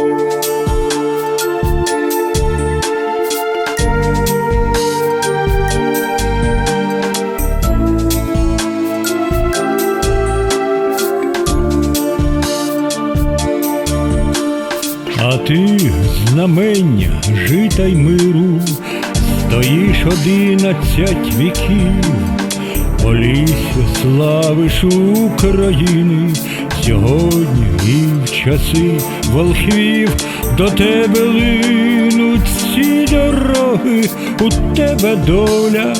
А ти знамення жита й миру, стоїш одинадцять віків, Полісся славиш України сьогодні часи волхвів. До тебе линуть всі дороги, у тебе доля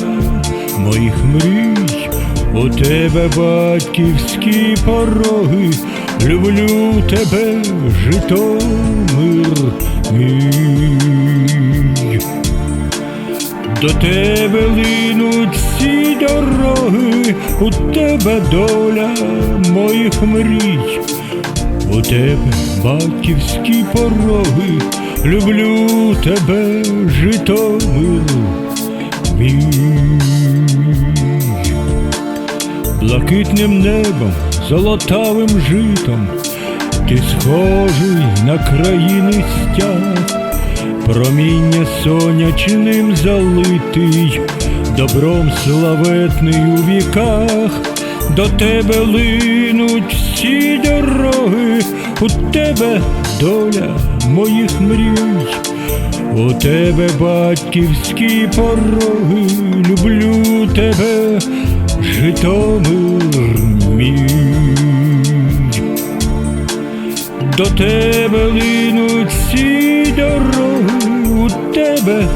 моїх мрій, у тебе батьківські пороги, люблю тебе, Житомир мій. До тебе линуть всі дороги, у тебе доля моїх мрій, у тебе батьківські пороги, люблю тебе, Житомир мій. Блакитним небом, золотавим житом, ти схожий на країни стяг, проміння сонячним залитий, добром славетний у віках, до тебе линуть всі дороги, у тебе доля моїх мрій. У тебе батьківські пороги, люблю тебе, Житомир мій. До тебе линуть всі дороги, у тебе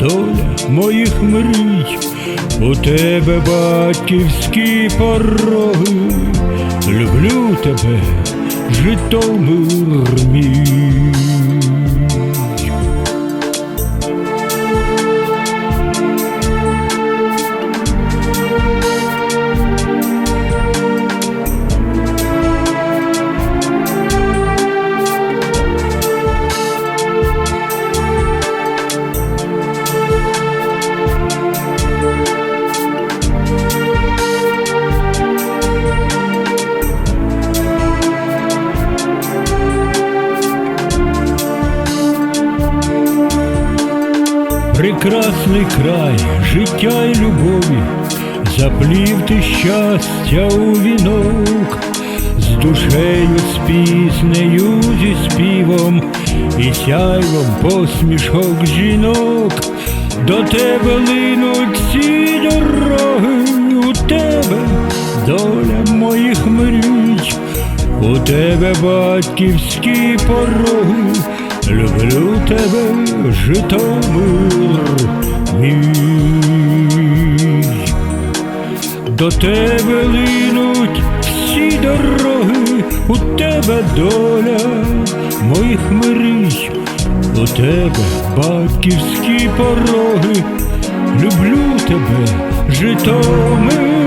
доля моїх мрій, у тебе батьківські пороги, люблю тебе, Житомир мій. Прекрасний край життя й любові, заплів ти щастя у вінок, з душею, з піснею, зі співом і сяйвом посмішок жінок, до тебе линуть всі дороги, у тебе доля моїх мрій, у тебе батьківські пороги. Люблю тебе, Житомир мій. До тебе линуть всі дороги, у тебе доля моїх мрій, у тебе батьківські пороги, люблю тебе, Житомир.